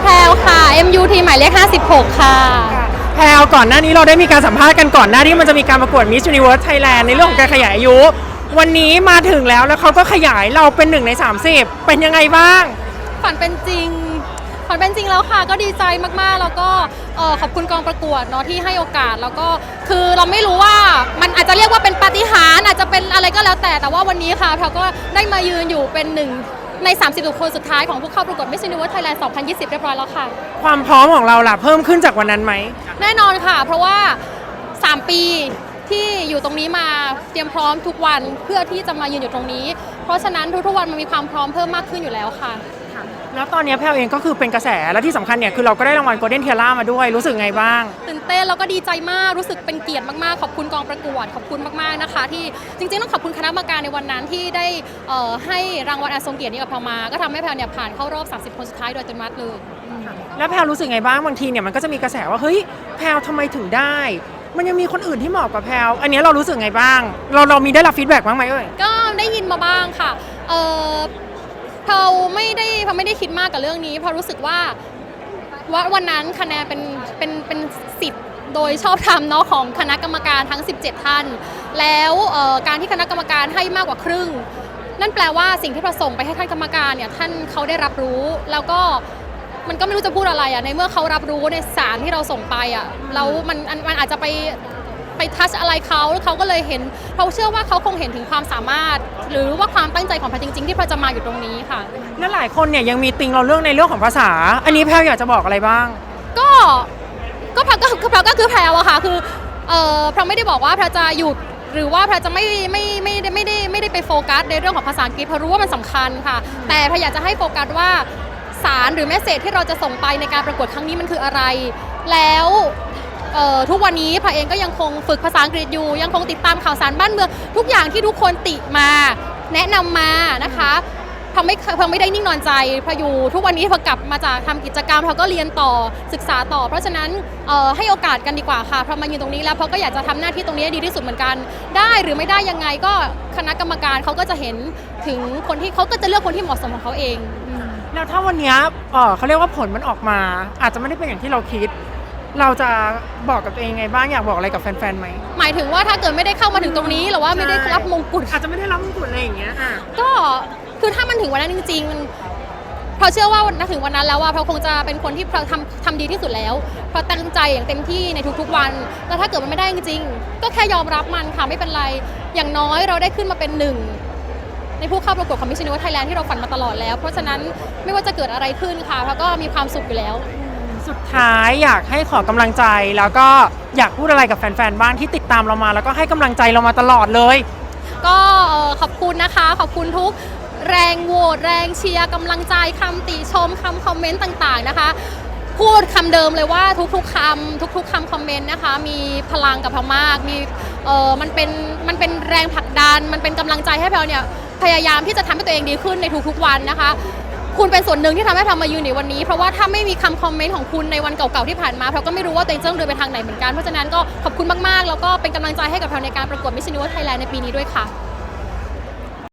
แพรวค่ะ MUT หมายเลข56 ค่ะ แพลวก่อนหน้านี้เราได้มีการสัมภาษณ์กันก่อนหน้าที่มันจะมีการประกวด Miss Universe Thailand ในเรื่องของการขยายอายุ วันนี้มาถึงแล้วแล้วเขาก็ขยายเราเป็นหนึ่งใน 30 เป็นยังไงบ้าง ฝันเป็นจริง ฝันเป็นจริงแล้วค่ะ ก็ดีใจมากๆ แล้วก็เอ่อขอบคุณกองประกวดเนาะที่ให้โอกาสแล้วก็คือเราไม่รู้ว่ามันอาจจะเรียกว่าเป็นปาฏิหาริย์อาจจะเป็นอะไรก็แล้วแต่แต่ว่าวันนี้ค่ะเราก็ได้มายืนอยู่เป็นหนึ่ง ใน 30คนสุดท้ายของผู้เข้าประกวด Miss Universe Thailand 2020 เรียบร้อยแล้วค่ะ ความพร้อมของเราล่ะเพิ่มขึ้นจากวันนั้นไหม แน่นอนค่ะ เพราะว่า 3 ปีที่อยู่ตรงนี้มาเตรียมพร้อมทุกวันเพื่อที่จะมายืนอยู่ตรงนี้ เพราะฉะนั้นทุกๆวันมันมีความพร้อมเพิ่มมากขึ้นอยู่แล้วค่ะ แล้วตอนนี้แพลวเองก็คือเป็นกระแสและที่สำคัญเนี่ยคือเราก็ได้รางวัล Golden Tiara มาด้วยรู้สึกไงบ้าง ตื่นเต้นแล้วก็ดีใจมากรู้สึกเป็นเกียรติมากๆ ขอบคุณกองประกวดขอบคุณมากๆนะคะ ที่จริงๆต้องขอบคุณคณะกรรมการในวันนั้นที่ได้เอ่อให้รางวัลอันทรงเกียรตินี้กับแพรมา ก็ทำให้แพรเนี่ยผ่านเข้ารอบ 30 คนสุดท้ายโดยอัตโนมัติเลย แล้วแพลรู้สึกไงบ้างบางทีเนี่ยมันก็จะมีกระแสว่าเฮ้ยแพลทำไมถึงได้ มันยังมีคนอื่นที่เหมาะกับแพลอันเนี้ยเรารู้สึกไงบ้าง เราเรามีได้รับฟีดแบ็กบ้างไหมเอ่ย ก็ได้ยินมาบ้างค่ะเออ เราไม่ได้เราไม่ได้คิดมากกับเรื่องนี้ เพราะรู้สึกว่าว่าวันนั้นคะแนนเป็นเป็นเป็นสิทธิ์โดยชอบธรรมเนาะของคณะกรรมการทั้ง 17 ท่าน แล้วการที่คณะกรรมการให้มากกว่าครึ่ง นั่นแปลว่าสิ่งที่เราส่งไปให้ท่านกรรมการเนี่ยท่านเขาได้รับรู้แล้วก็มันก็ไม่รู้จะพูดอะไรอะ่ะในเมื่อเขารับรู้ในสารที่เราส่งไปอะ่ะแล้วมันมันอาจจะไป ไปทัชอะไรเขาแล้วเขาก็เลยเห็นเขาเชื่อว่าเขาคงเห็นถึงความสามารถ หรือว่าความตั้งใจของแพรจริง ๆ ที่แพรจะมาอยู่ตรงนี้ค่ะ และหลายคนเนี่ยยังมีติงเราเรื่องในเรื่องของภาษา อันนี้แพลอยากจะบอกอะไรบ้าง ก็ก็แพรก็คือแพรก็คือแพรอะค่ะคือเออแพรไม่ได้บอกว่าแพรจะหยุดหรือว่าแพรจะไม่ไม่ไม่ได้ไม่ได้ไม่ได้ไปโฟกัสในเรื่องของภาษาอังกฤษเพราะรู้ว่ามันสำคัญค่ะ แต่แพรอยากจะให้โฟกัสว่าสารหรือแมสเซจที่เราจะส่งไปในการประกวดครั้งนี้มันคืออะไร แล้วเอ่อ ทุกวันนี้พระเองก็ยังคงฝึกภาษาอังกฤษอยู่ ยังคงติดตามข่าวสารบ้านเมือง ทุกอย่างที่ทุกคนติมา แนะนำมานะคะพอไม่พอไม่ได้นิ่งนอนใจพออยู่ทุกวันนี้พอกลับมาจากทำกิจกรรมเขาก็เรียนต่อศึกษาต่อ เพราะฉะนั้นให้โอกาสกันดีกว่าค่ะพอมายืนตรงนี้แล้วเพราะก็อยากจะทำหน้าที่ตรงนี้ให้ดีที่สุดเหมือนกัน ได้หรือไม่ได้ยังไงก็คณะกรรมการเขาก็จะเห็นถึงคนที่เขาก็จะเลือกคนที่เหมาะสมของเขาเองแล้วถ้าวันนี้เขาเรียกว่าผลมันออกมา อาจจะไม่ได้เป็นอย่างที่เราคิด เราจะบอกกับตัวเองไงบ้างอยากบอกอะไรกับแฟนๆไหมหมายถึงว่าถ้าเกิดไม่ได้เข้ามาถึงตรงนี้หรือว่าไม่ได้รับมงกุฎอาจจะไม่ได้รับมงกุฎอะไรอย่างเงี้ยอะก็คือถ้ามันถึงวันนั้นจริงๆเพราะเชื่อว่าวันถึงวันนั้นแล้วว่าเราคงจะเป็นคนที่เราทำทำดีที่สุดแล้วเพราะตั้งใจอย่างเต็มที่ในทุกๆวัน แล้วถ้าเกิดมันไม่ได้จริงๆก็แค่ยอมรับมันค่ะไม่เป็นไร อย่างน้อยเราได้ขึ้นมาเป็นหนึ่งในผู้เข้าประกวดของมิชชันนิวไทยแลนด์ที่เราฝันมาตลอดแล้ว เพราะฉะนั้นไม่ว่าจะเกิดอะไรขึ้นค่ะเราก็มีความสุขอยู่แล้ว สุดท้ายอยากให้ขอกำลังใจแล้วก็อยากพูดอะไรกับแฟนๆบ้างที่ติดตามเรามา แล้วก็ให้กำลังใจเรามาตลอดเลย ก็เอ่อขอบคุณนะคะ ขอบคุณทุกแรงโหวตแรงเชียร์กำลังใจคำติชมคำคอมเมนต์ต่างๆนะคะ พูดคำเดิมเลยว่าทุกๆคำทุกๆคำคอมเมนต์นะคะ มีพลังกับเรามาก มีเออมันเป็นมันเป็นแรงผลักดัน มันเป็นกำลังใจให้เราเนี่ยพยายามที่จะทำให้ตัวเองดีขึ้นในทุกๆวันนะคะ คุณเป็นส่วนหนึ่งที่ทำให้เรามายืนในวันนี้ เพราะว่าถ้าไม่มีคำคอมเมนต์ของคุณในวันเก่าๆที่ผ่านมาเราก็ไม่รู้ว่าตัวเองจะต้องเดินไปทางไหนเหมือนกันเพราะฉะนั้นก็ขอบคุณมากๆ แล้วก็เป็นกำลังใจให้กับเราในการประกวดมิชชันนิวไทยแลนด์ในปีนี้ด้วยค่ะ